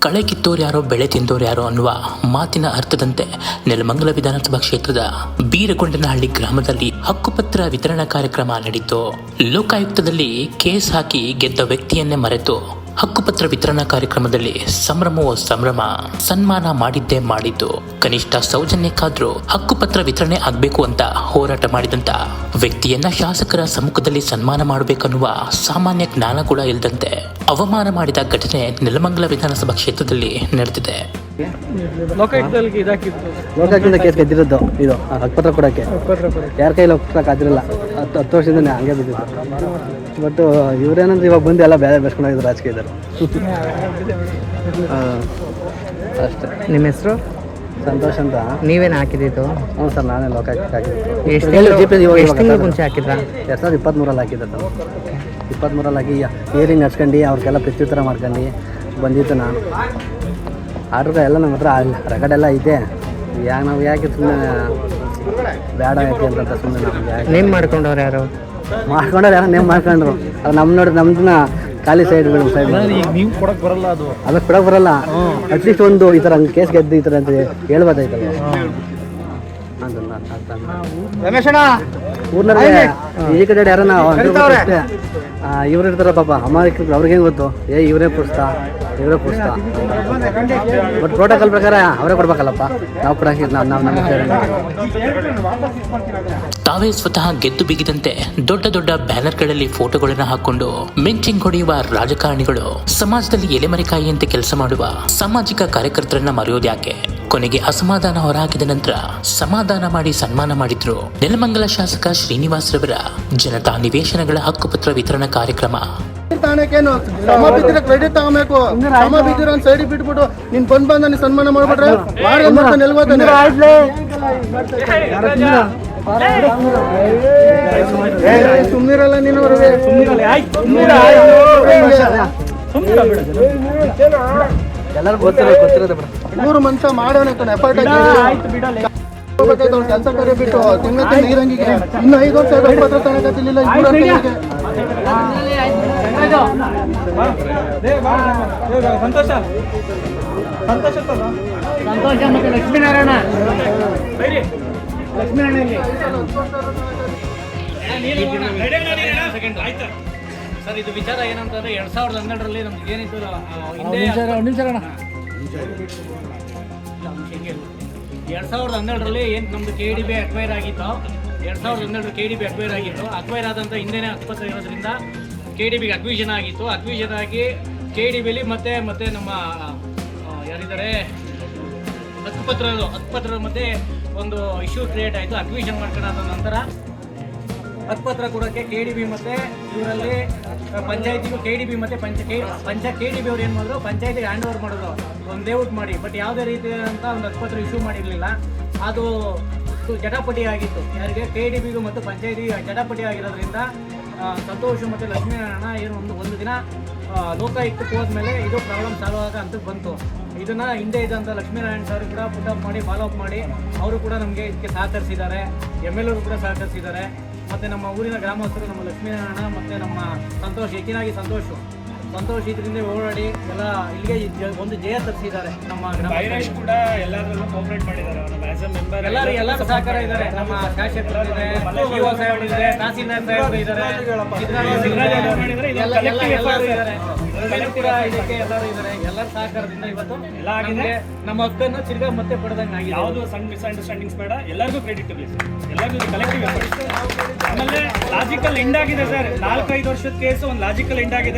ಕಳೆ ಕಿತ್ತೋರು ಯಾರೋ, ಬೆಳೆ ತಿಂದೋರು ಯಾರೋ ಅನ್ನುವ ಮಾತಿನ ಅರ್ಥದಂತೆ ನೆಲಮಂಗಲ ವಿಧಾನಸಭಾ ಕ್ಷೇತ್ರದ ಬೀರಗೊಂಡನಹಳ್ಳಿ ಗ್ರಾಮದಲ್ಲಿ ಹಕ್ಕುಪತ್ರ ವಿತರಣಾ ಕಾರ್ಯಕ್ರಮ ನಡೆಯಿತು. ಲೋಕಾಯುಕ್ತದಲ್ಲಿ ಕೇಸ್ ಹಾಕಿ ಗೆದ್ದ ವ್ಯಕ್ತಿಯನ್ನೇ ಮರೆತು ಹಕ್ಕುಪತ್ರ ವಿತರಣಾ ಕಾರ್ಯಕ್ರಮದಲ್ಲಿ ಸಂಭ್ರಮವೋ ಸಂಭ್ರಮ. ಸನ್ಮಾನ ಮಾಡಿದ್ದೇ ಮಾಡಿದ್ದು. ಕನಿಷ್ಠ ಸೌಜನ್ಯಕ್ಕಾದ್ರೂ ಹಕ್ಕುಪತ್ರ ವಿತರಣೆ ಆಗಬೇಕು ಅಂತ ಹೋರಾಟ ಮಾಡಿದಂತ ವ್ಯಕ್ತಿಯನ್ನ ಶಾಸಕರ ಸಮ್ಮುಖದಲ್ಲಿ ಸನ್ಮಾನ ಮಾಡಬೇಕನ್ನುವ ಸಾಮಾನ್ಯ ಜ್ಞಾನ ಕೂಡ ಇಲ್ಲದಂತೆ ಅವಮಾನ ಮಾಡಿದ ಘಟನೆ ನೆಲಮಂಗಲ ವಿಧಾನಸಭಾ ಕ್ಷೇತ್ರದಲ್ಲಿ ನಡೆದಿದೆ. ಲೋಕಾಯುಕ್ತದಲ್ಲಿ ಇದಾಕಿತ್ತು. ಲೋಕಾಯುಕ್ತದಿಂದ ಕೇಸ್ ಗೆದ್ದಿರೋದು ಇದು ಆ ಹಕ್ಕುಪತ್ರ ಕೊಡೋಕ್ಕೆ. ಯಾರ ಕೈಲಿ ಹೋಗ್ತಕ್ಕೆ ಆಗಿರಲ್ಲ ಹತ್ತು ಹತ್ತು ವರ್ಷದಿಂದ ಹಂಗೆ ಬಿದ್ದಿದ್ದು. ಬಟ್ ಇವ್ರೇನಂದ್ರೆ ಇವಾಗ ಬಂದು ಎಲ್ಲ ಬೇರೆ ಬೆಳೆಸ್ಕೊಂಡೋಗಿದ್ರು ರಾಜಕೀಯದರು ಅಷ್ಟೇ. ನಿಮ್ಮ ಹೆಸರು? ಸಂತೋಷ್ ಅಂತ. ನೀವೇನು ಹಾಕಿದ್ದು ಹ್ಞೂ ಸರ್ ನಾನೇ ಲೋಕಾಯುಕ್ತ ಹಾಕಿದ್ದು. ಎಷ್ಟು ತಿಂಗಳು ಮುಂಚೆ ಹಾಕಿದ್ರ? ಎರಡು ಸಾವಿರದ ಇಪ್ಪತ್ತ್ಮೂರಲ್ಲಿ ಹಾಕಿದ್ದು ಇಪ್ಪತ್ತ್ಮೂರಲ್ಲಿ ಹಾಕಿ ಏರಿಂಗ್ ಹಚ್ಕೊಂಡು ಅವ್ರಿಗೆಲ್ಲ ಪ್ರತ್ಯುತ್ತರ ಮಾಡ್ಕೊಂಡು ಬಂದಿತ್ತು ನಾನು. ಆರ್ಡ್ರ್ ಎಲ್ಲ ನಮ್ಮ ಹತ್ರ ರೆಕಾರ್ಡ್ ಎಲ್ಲ ಐತೆ ಯಾಕೆ ನಾವು ಯಾಕೆ ಸುಮ್ಮನೆ ಬೇಡ ಯಾಕೆ ಅಂತ ಸುಮ್ಮನೆ ನಮ್ಗೆ ನೇಮ್ ಮಾಡ್ಕೊಂಡವ್ರು ಯಾರು? ಮಾಡ್ಕೊಂಡ್ರೆ ಯಾರೋ? ನೇಮ್ ಮಾಡ್ಕೊಂಡ್ರು. ಅದು ನಮ್ಮ ನೋಡಿ ನಮ್ದನ್ನ ಖಾಲಿ ಸೈಡ್ ಬಿಡು ಸೈಡ್ ನೀವು ಕೊಡಕ್ಕೆ ಬರಲ್ಲ ಅದು. ಅದಕ್ಕೆ ಕೊಡಕ್ಕೆ ಬರಲ್ಲ. ಅಟ್ಲೀಸ್ಟ್ ಒಂದು ಈ ಥರ ಕೇಸ್ ಗೆದ್ದು ಈ ಥರ ಅಂತ ಹೇಳ್ಬೋದಾಯ್ತಲ್ಲ. ಅದನ್ನ ಊರ್ನವ್ರಿಗೆ ಈ ಕಡೆ ಇವ್ರು ಇರ್ತಾರ ಪಾಪ ಅಮಾಯಕ ಅವ್ರಿಗೆ ಹೆಂಗ್ ಗೊತ್ತು? ಏ ಇವರೇ ಪುಡ್ಸ್ತಾ ಇವರೇ ಪುಡ್ಸ್ತಾ ಬಟ್ ಪ್ರೋಟೋಕಾಲ್ ಪ್ರಕಾರ ಅವರೇ ಕೊಡ್ಬೇಕಲ್ಲಪ್ಪ. ನಾವು ಕೊಡಕ್ಕೆ ನಾವು ನಾವು ನಮ್ಮ ತಾವೇ ಸ್ವತಃ ಗೆದ್ದು ಬಿಗಿದಂತೆ ದೊಡ್ಡ ದೊಡ್ಡ ಬ್ಯಾನರ್ಗಳಲ್ಲಿ ಫೋಟೋಗಳನ್ನು ಹಾಕೊಂಡು ಮಿಂಚಿಂಗ್ ಹೊಡೆಯುವ ರಾಜಕಾರಣಿಗಳು ಸಮಾಜದಲ್ಲಿ ಎಲೆಮರೆಕಾಯಿಯಂತೆ ಕೆಲಸ ಮಾಡುವ ಸಾಮಾಜಿಕ ಕಾರ್ಯಕರ್ತರನ್ನ ಮರೆಯೋದ್ಯಾಕೆ? ಕೊನೆಗೆ ಅಸಮಾಧಾನ ಹೊರಹಾಕಿದ ನಂತರ ಸಮಾಧಾನ ಮಾಡಿ ಸನ್ಮಾನ ಮಾಡಿದ್ರು ನೆಲಮಂಗಲ ಶಾಸಕ ಶ್ರೀನಿವಾಸ್ ರವರ ಜನತಾ ನಿವೇಶನಗಳ ಹಕ್ಕುಪತ್ರ ವಿತರಣಾ ಕಾರ್ಯಕ್ರಮ ತಾಣಕ್ಕೇನು ಶ್ರಮ ಬಿದ್ದಿರ ಕ್ರೆಡಿಟ್ ತಗೋಬೇಕು ಶ್ರಮ ಬಿದ್ದಿರ ಒಂದ್ ಸೈಡ್ ಬಿಟ್ಬಿಟ್ಟು ನೀನ್ ಬಂದ್ ಬಂದ ನೀನ್ ಸನ್ಮಾನ ಮಾಡ್ಬಿಟ್ರೆ ಮಾಡಿ ಮಾಡ್ತಾನೆ ಎಲ್ಗೋತಾನೆ ಸುಮ್ನಿರಲ್ಲ ನೀನು ಅವ್ರಿಗೆ ಎಲ್ಲರೂ ಗೊತ್ತಿರೋ ಗೊತ್ತಿರೋದು ಬಿಡ. ಮೂರು ಮನುಷ್ಯ ಮಾಡೋಣ ಎಫರ್ಟ್ ಕೆಲಸ ಕರೆ ಬಿಟ್ಟು ತಿಂಗಳ ನೀರಂಗಿಗೆ ಇನ್ನು ಐದು ವರ್ಷ ಪತ್ರ ತಗೊಳಕತ್ತಿಲ್ಲ ಸಂತೋಷ ಸಂತೋಷ ಸಂತೋಷ ಮತ್ತೆ ಲಕ್ಷ್ಮೀನಾರಾಯಣ. ಲಕ್ಷ್ಮೀನಾರಾಯಣ ಸರ್ ಇದು ವಿಚಾರ ಏನಂತಂದ್ರೆ ಎರಡ್ ಸಾವಿರದ ಹನ್ನೆರಡರಲ್ಲಿ ನಮ್ಗೆ ಏನಿತ್ತು ಎರಡ್ ಸಾವಿರದ ಹನ್ನೆರಡರಲ್ಲಿ ಏನು ನಮ್ದು ಕೆ ಡಿ ಬಿ ಅಕ್ವೈರ್ ಆಗಿತ್ತು ಎರಡ್ ಸಾವಿರದ ಹನ್ನೆರಡು ಕೆ ಡಿ ಬಿ ಅಕ್ವೈರ್ ಆಗಿತ್ತು. ಅಕ್ವೈರ್ ಆದಂತ ಹಿಂದೆನೇ ಆಸ್ಪತ್ರೆ ಇರೋದ್ರಿಂದ ಕೆ ಡಿ ಬಿಗೆ ಅಕ್ವಿಷನ್ ಆಗಿತ್ತು. ಅಕ್ವಿಷನ್ ಆಗಿ ಕೆ ಡಿ ಬಿಲಿ ಮತ್ತೆ ಮತ್ತೆ ನಮ್ಮ ಯಾರಿದ್ದಾರೆ? ಹಕ್ಕುಪತ್ರ ಮತ್ತೆ ಮಧ್ಯೆ ಒಂದು ಇಶ್ಯೂ ಕ್ರಿಯೇಟ್ ಆಯಿತು. ಅಕ್ವಿಷನ್ ಮಾಡ್ಕೊಂಡಾದ ನಂತರ ಹಕ್ಕುಪತ್ರ ಕೊಡೋಕ್ಕೆ ಕೆ ಡಿ ಬಿ ಮತ್ತು ಇವರಲ್ಲಿ ಪಂಚಾಯತಿಗೂ ಕೆ ಡಿ ಬಿ ಮತ್ತು ಪಂಚ ಕೆ ಪಂಚ ಕೆ ಡಿ ಬಿ ಅವ್ರು ಏನು ಮಾಡಿದ್ರು? ಪಂಚಾಯತಿಗೆ ಹ್ಯಾಂಡ್ ಓವರ್ ಮಾಡಿದ್ರು. ಒಂದು ಲೇಔಟ್ ಮಾಡಿ. ಬಟ್ ಯಾವುದೇ ರೀತಿಯಾದಂಥ ಒಂದು ಆಸ್ಪತ್ರೆ ಇಶ್ಯೂ ಮಾಡಿರಲಿಲ್ಲ. ಅದು ಜಟಾಪಟಿ ಆಗಿತ್ತು. ಯಾರಿಗೆ? ಕೆ ಡಿ ಬಿಗೂ ಮತ್ತು ಪಂಚಾಯತಿಗೆ ಜಟಾಪಟಿ ಆಗಿರೋದ್ರಿಂದ ಸಂತೋಷ್ ಮತ್ತು ಲಕ್ಷ್ಮೀನಾರಾಯಣ ಏನು ಒಂದು ಒಂದು ದಿನ ಲೋಕಾಯುಕ್ತ ಲೋಕಾಯುಕ್ತಕ್ಕೆ ಹೋದ್ಮೇಲೆ ಇದು ಪ್ರಾಬ್ಲಮ್ ಸಾಲ್ವ್ ಆಗ ಅಂತ ಬಂತು. ಇದನ್ನು ಹಿಂದೆ ಇದ್ದಂಥ ಲಕ್ಷ್ಮೀನಾರಾಯಣ ಸರ್ ಕೂಡ ಪುಟ್ ಅಪ್ ಮಾಡಿ ಫಾಲೋ ಅಪ್ ಮಾಡಿ. ಅವರು ಕೂಡ ನಮಗೆ ಇದಕ್ಕೆ ಸಹಕರಿಸಿದ್ದಾರೆ. ಎಂ ಎಲ್ ಕೂಡ ಸಹಕರಿಸಿದ್ದಾರೆ. ಮತ್ತೆ ನಮ್ಮ ಊರಿನ ಗ್ರಾಮಸ್ಥರು ನಮ್ಮ ಲಕ್ಷ್ಮೀನಾರಾಯಣ ಮತ್ತು ನಮ್ಮ ಸಂತೋಷ್ ಹೆಚ್ಚಿನಾಗಿ ಸಂತೋಷ್. ಸಂತೋಷ್ ಇದರಿಂದ ಓಡಾಡಿ ಎಲ್ಲ ಇಲ್ಲಿಗೆ ಒಂದು ಜಯ ತರಿಸಿದ್ದಾರೆ ನಮ್ಮ ಗ್ರಾಮ ಕೂಡ ಎಲ್ಲರಲ್ಲೂ ಕೋಪರೇಟ್ ಮಾಡಿದ್ದಾರೆ ಆಸ್ ಎ ಮೆಂಬರ್ ಎಲ್ಲರೂ ಎಲ್ಲರೂ ಸಹಕಾರ ಇದ್ದಾರೆ. ನಮ್ಮ ಶಾಸಕರು ಇದ್ದಾರೆ ತಹಸೀಲ್ದಾರ್ ಸಾಹೇಬರು ಇದ್ದಾರೆ. ಇದಕ್ಕೆ ಎಲ್ಲರೂ ಇದ್ದಾರೆ. ಎಲ್ಲರ ಸಹಕಾರದಿಂದ ಇವತ್ತು ನಮ್ಗೆ ನಮ್ಮ ಹಕ್ಕನ್ನು ತಿರ್ಗಾ ಮತ್ತೆ ಪಡೆದಂಗೆ ಆಗಿದೆ. ಯಾವುದು ಸಣ್ಣ ಮಿಸ್ಅಂಡರ್ಸ್ಟ್ಯಾಂಡಿಂಗ್ಸ್ ಬೇಡ, ಎಲ್ಲರಿಗೂ ಕ್ರೆಡಿಟ್ ಇರಲಿ ಸರ್ ಎಲ್ಲರಿಗೂ ಕಲೆಕ್ಟಿವ್ ಆಮೇಲೆ ಲಾಜಿಕಲ್ ಎಂಡ್ ಆಗಿದೆ ಸರ್ ನಾಲ್ಕೈದು ವರ್ಷದ ಕೇಸು ಒಂದು ಲಾಜಿಕಲ್ ಎಂಡ್ ಆಗಿದೆ.